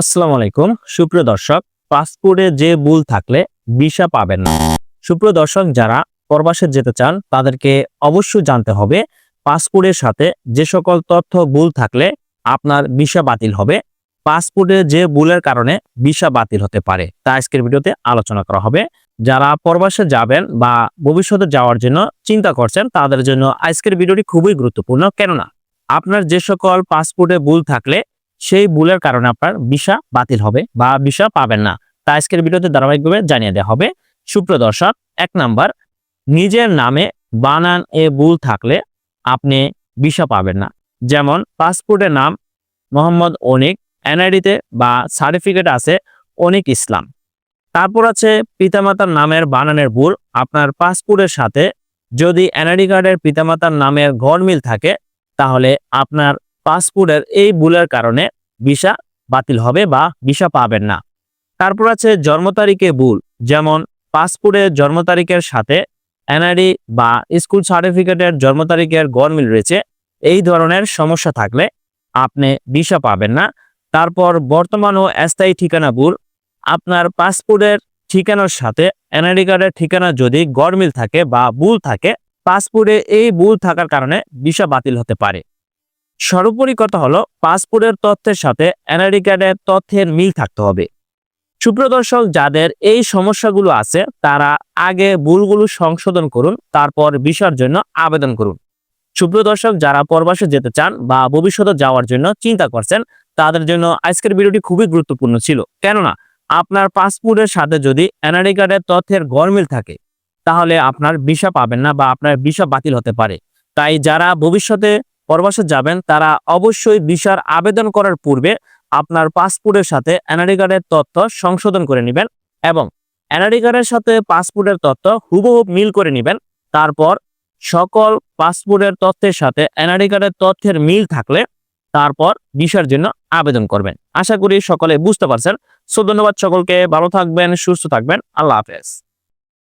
আসসালামু আলাইকুম। সুপ্রিয় দর্শক, পাসপোর্টে যে ভুল থাকলে ভিসা পাবেন না। সুপ্রিয় দর্শক, যারা প্রবাসে যেতে চান, তাদেরকে অবশ্যই জানতে হবে পাসপোর্টের সাথে যে সকল তথ্য ভুল থাকলে আপনার ভিসা বাতিল হবে। পাসপোর্টে যে ভুলের কারণে ভিসা বাতিল হতে পারে, তা আজকের ভিডিওতে আলোচনা করা হবে। যারা প্রবাসে যাবেন বা ভবিষ্যতে যাওয়ার জন্য চিন্তা করছেন, তাদের জন্য আজকের ভিডিওটি খুবই গুরুত্বপূর্ণ। কেননা, আপনার যে সকল পাসপোর্টে ভুল থাকলে সেই ভুলের কারণে আপনার ভিসা বাতিল হবে বা ভিসা পাবেন না। তা আজকের ভিডিওতে ধারাবাহিকভাবে জানিয়ে দেওয়া হবে। সুপ্রদর্শক, এক নাম্বার, নিজের নামে বানান এ ভুল থাকলে আপনি ভিসা পাবেন না। যেমন পাসপোর্টের নাম মোহাম্মদ অনিক, এনআইডিতে বা সার্টিফিকেট আছে অনিক ইসলাম। তারপর আছে পিতামাতার নামের বানানের ভুল। আপনার পাসপোর্টের সাথে যদি এনআইডি কার্ডের পিতামাতার নামের গড়মিল থাকে, তাহলে আপনার পাসপোর্টের এই ভুলের কারণে ভিসা বাতিল হবে বা ভিসা পাবেন না। তারপর আছে জন্ম তারিখে ভুল, যেমন পাসপোর্টের জন্ম তারিখের সাথে এনআইডি বা স্কুল সার্টিফিকেটের জন্ম তারিখের গড়মিল রয়েছে, এই ধরনের সমস্যা থাকলে আপনি ভিসা পাবেন না। তারপর বর্তমান ও স্থায়ী ঠিকানা ভুল, আপনার পাসপোর্টের ঠিকানার সাথে এনআইডি কার্ডের ঠিকানা যদি গড়মিল থাকে বা ভুল থাকে, পাসপোর্টে এই ভুল থাকার কারণে ভিসা বাতিল হতে পারে। সর্বোপরি কথা হলো, পাসপোর্টের তথ্যের সাথে এনআইডি কার্ডের তথ্যের মিল থাকতে হবে। সুপ্রদর্শক যাদের এই সমস্যাগুলো আছে, তারা আগে ভুলগুলো সংশোধন করুন, তারপর ভিসার জন্য আবেদন করুন। সুপ্রদর্শক যারা প্রবাসে যেতে চান বা ভবিষ্যতে যাওয়ার জন্য চিন্তা করছেন, তাদের জন্য আজকের ভিডিওটি খুবই গুরুত্বপূর্ণ ছিল। কেননা, আপনার পাসপোর্টের সাথে যদি এনআইডি কার্ডের তথ্যের গরমিল থাকে, তাহলে আপনার ভিসা পাবেন না বা আপনার ভিসা বাতিল হতে পারে। তাই যারা ভবিষ্যতে প্রবাসে যাবেন, তারা অবশ্যই ভিসার আবেদন করার পূর্বে আপনার পাসপোর্টের সাথে এনআরডি কার্ডের তথ্য সংশোধন করে নেবেন এবং এনআরডি কার্ডের সাথে পাসপোর্টের তথ্য হুবহু মিল করে নেবেন। তারপর সকল পাসপোর্টের তথ্যের সাথে এনআরডি কার্ডের তথ্যের মিল থাকলে তারপর ভিসার জন্য আবেদন করবেন। আশা করি সকলে বুঝতে পারছেন। সো ধন্যবাদ সকলকে, ভালো থাকবেন, সুস্থ থাকবেন। আল্লাহ হাফেজ।